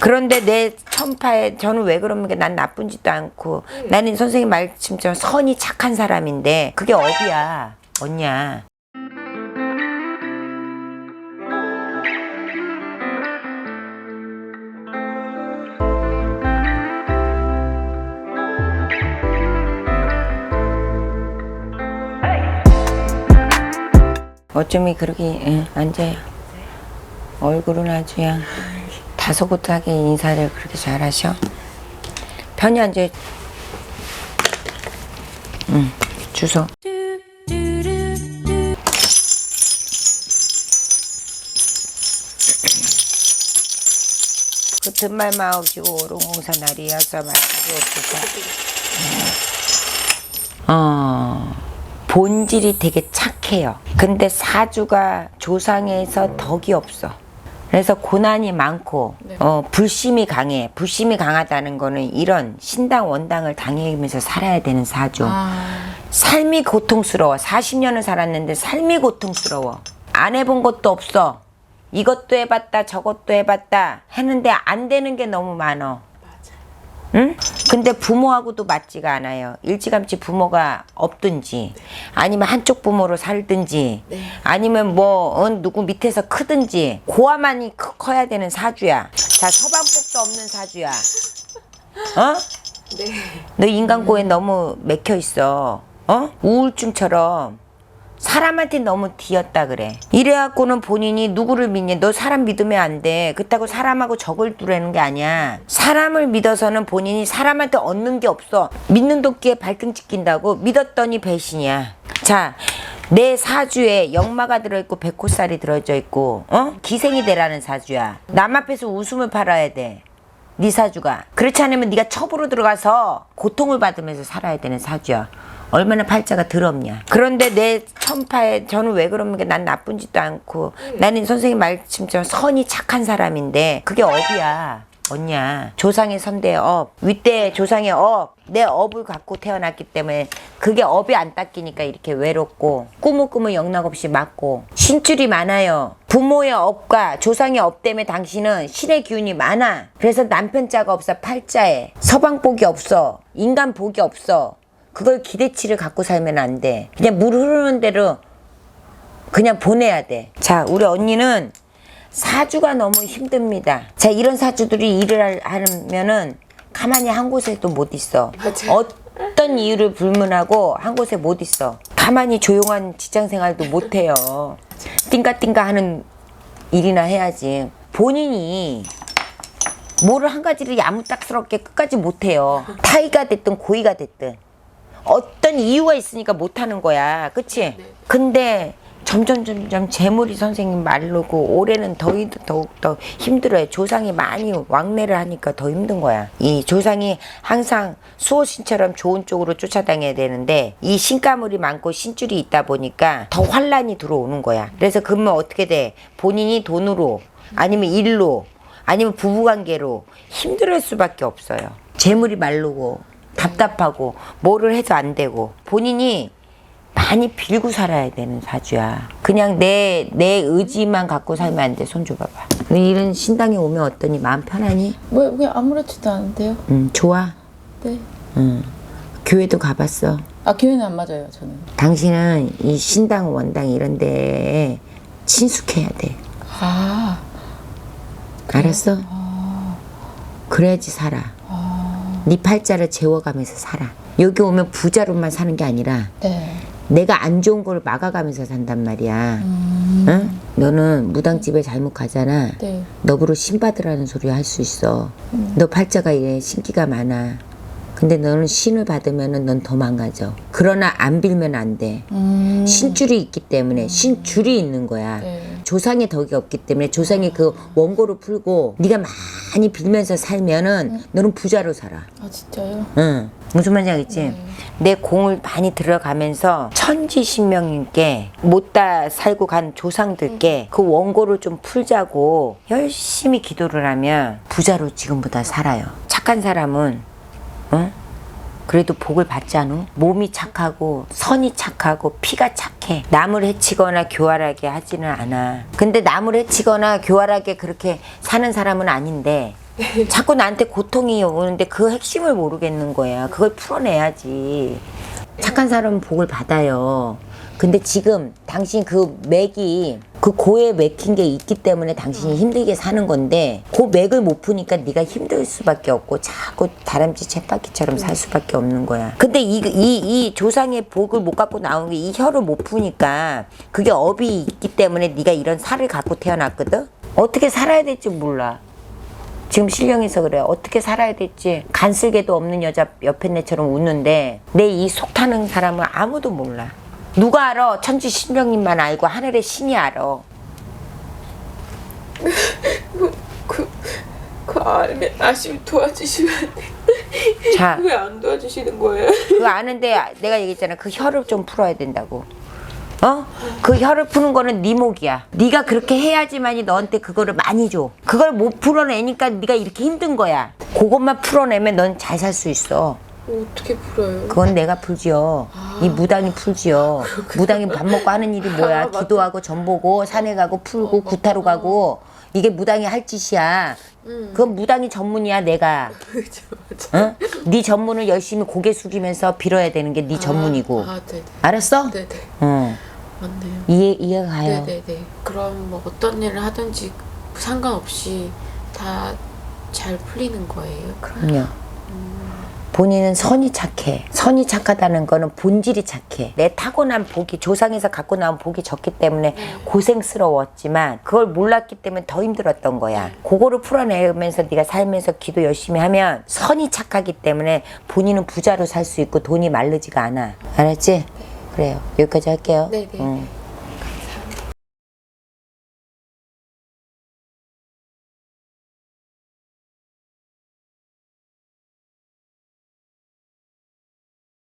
그런데 내 천파에 저는 왜 그럽니까? 난 나쁜 짓도 않고. 나는 선생님 말씀처럼 선이 착한 사람인데 그게 업이야. 언냐 어쩜이 그렇게 예, 앉아요. 얼굴은 아주 그냥 다소곳하게 인사를 그렇게 잘하셔. 편히 앉아 응 주소. 그 든말 마옵시고 오롱공사 날이어서 마시고 없어서 어 본질이 되게 착해요. 근데 사주가 조상에서 덕이 없어 그래서 고난이 많고 어, 불심이 강해. 불심이 강하다는 거는 이런 신당 원당을 당해면서 살아야 되는 사주. 삶이 고통스러워. 40년을 살았는데 삶이 고통스러워. 안 해본 것도 없어. 이것도 해봤다 저것도 해봤다 했는데 안 되는 게 너무 많어 응? 근데 부모하고도 맞지가 않아요. 일찌감치 부모가 없든지, 아니면 한쪽 부모로 살든지, 아니면 뭐, 어, 누구 밑에서 크든지, 고아만이 크- 커야 되는 사주야. 자, 서방복도 없는 사주야. 어? 너 인간고에 너무 맥혀 있어. 어? 우울증처럼. 사람한테 너무 뒤었다 그래. 이래갖고는 본인이 누구를 믿니? 너 사람 믿으면 안 돼. 그렇다고 사람하고 적을 두라는 게 아니야. 사람을 믿어서는 본인이 사람한테 얻는 게 없어. 믿는 도끼에 발등 찍힌다고 믿었더니 배신이야. 자, 내 사주에 역마가 들어있고 백호살이 들어져 있고, 어? 기생이 되라는 사주야. 남 앞에서 웃음을 팔아야 돼. 네 사주가 그렇지 않으면 네가 첩으로 들어가서 고통을 받으면서 살아야 되는 사주야 얼마나 팔자가 더럽냐. 그런데 내 천파에 저는 왜 그럽니까? 난 나쁜 짓도 않고. 나는 선생님 말씀처럼 선이 착한 사람인데 그게 업이야. 언냐 조상의 선대의 업. 윗대 조상의 업내 업을 갖고 태어났기 때문에 그게 업이 안 닦이니까 이렇게 외롭고 꾸무꾸무 영락 없이 맞고. 신줄이 많아요. 부모의 업과 조상의 업 때문에 당신은 신의 기운이 많아. 그래서 남편 자가 없어. 팔자에. 서방복이 없어. 인간 복이 없어 그걸 기대치를 갖고 살면 안 돼 그냥 물 흐르는 대로 그냥 보내야 돼. 자, 우리 언니는 사주가 너무 힘듭니다. 자, 이런 사주들이 일을 할- 하면은 가만히 한 곳에도 못 있어. 어떤 이유를 불문하고 한 곳에 못 있어. 가만히 조용한 직장 생활도 못 해요. 띵가띵가 하는 일이나 해야지. 본인이 뭐를 한 가지를 야무딱스럽게 끝까지 못 해요. 타이가 됐든 고의가 됐든. 어떤 이유가 있으니까 못하는 거야. 그치? 근데 점점 점점 재물이 선생님 마르고 올해는 더욱 더 힘들어요. 조상이 많이 왕래를 하니까 더 힘든 거야. 이 조상이 항상 수호신처럼 좋은 쪽으로 쫓아다녀야 되는데 이 신가물이 많고 신줄이 있다 보니까 더 환란이 들어오는 거야. 그래서 그러면 어떻게 돼? 본인이 돈으로 아니면 일로 아니면 부부관계로 힘들을 수밖에 없어요. 재물이 마르고 답답하고 뭐를 해도 안 되고 본인이 많이 빌고 살아야 되는 사주야. 그냥 내, 내 의지만 갖고 살면 안 돼. 손 줘봐봐. 너 이런 신당에 오면 어떠니? 마음 편하니? 뭐 그냥 아무렇지도 않은데요. 응, 좋아. 네. 응. 교회도 가봤어. 아 기회는 안 맞아요 저는. 당신은 이 신당, 원당 이런 데에 친숙해야 돼. 아 알았어? 그래야지 살아. 네 팔자를 재워가면서 살아. 여기 오면 부자로만 사는 게 아니라 네. 내가 안 좋은 걸 막아가면서 산단 말이야. 응? 너는 무당집에 잘못 가잖아. 네. 너부로 신받으라는 소리 할 수 있어. 너 팔자가 이래 신기가 많아. 근데 너는 신을 받으면은 넌 더 망가져. 그러나 안 빌면 안 돼. 음. 신줄이 있기 때문에 신줄이 있는 거야. 네. 조상의 덕이 없기 때문에 조상의 그 원고를 풀고 네가 많이 빌면서 살면은 너는 부자로 살아. 아 진짜요? 응. 무슨 말인지 알겠지? 내 공을 많이 들어가면서 천지신명님께 못다 살고 간 조상들께 그 원고를 좀 풀자고 열심히 기도를 하면 부자로 지금보다 살아요. 착한 사람은 어? 그래도 복을 받지 않아? 몸이 착하고 선이 착하고 피가 착해. 남을 해치거나 교활하게 하지는 않아. 근데 남을 해치거나 교활하게 그렇게 사는 사람은 아닌데 자꾸 나한테 고통이 오는데 그 핵심을 모르겠는 거야. 그걸 풀어내야지. 착한 사람은 복을 받아요. 근데 지금 당신 그 맥이 그 고에 맥힌 게 있기 때문에 당신이 힘들게 사는 건데 그 맥을 못 푸니까 네가 힘들 수밖에 없고 자꾸 다람쥐 쳇바퀴처럼 살 수밖에 없는 거야. 근데 이, 이, 이 조상의 복을 못 갖고 나오는 게이 혀를 못 푸니까 그게 업이 있기 때문에 네가 이런 살을 갖고 태어났거든? 어떻게 살아야 될지 몰라. 지금 실령에서 그래. 어떻게 살아야 될지. 간쓸개도 없는 여자 옆에 내처럼 웃는데 내 이 속 타는 사람은 아무도 몰라. 누가 알아? 천지 신령님만 알고 하늘의 신이 알아. 그, 그 안에 아시면 도와주시면 안. 자, 왜안 도와주시는 거예요? 그거 아는데 내가 얘기했잖아. 그 혀를 좀 풀어야 된다고. 어? 그 혀를 푸는 거는 네 목이야. 네가 그렇게 해야지만이 너한테 그거를 많이 줘. 그걸 못 풀어내니까 네가 이렇게 힘든 거야. 그것만 풀어내면 넌 잘 살 수 있어. 어떻게 풀어요? 그건 내가 풀지요. 이 무당이 풀지요. 무당이 밥 먹고 하는 일이 뭐야? 아, 맞다. 기도하고 전 보고 산에 가고 풀고 구타로 가고 이게 무당이 할 짓이야. 그건 무당이 전문이야 내가. 그죠, 맞아. 어? 네 전문을 열심히 고개 숙이면서 빌어야 되는 게 네 전문이고. 아, 네네. 알았어? 네네. 어. 맞네요. 이해 이해가 가요. 네네네. 그럼 뭐 어떤 일을 하든지 상관없이 다 잘 풀리는 거예요? 그럼요. 본인은 선이 착해. 선이 착하다는 거는 본질이 착해. 내 타고난 복이 조상에서 갖고 나온 복이 적기 때문에 고생스러웠지만 그걸 몰랐기 때문에 더 힘들었던 거야. 그거를 풀어내면서 네가 살면서 기도 열심히 하면 선이 착하기 때문에 본인은 부자로 살 수 있고 돈이 마르지가 않아. 알았지? 그래요. 여기까지 할게요. 네 네. 응.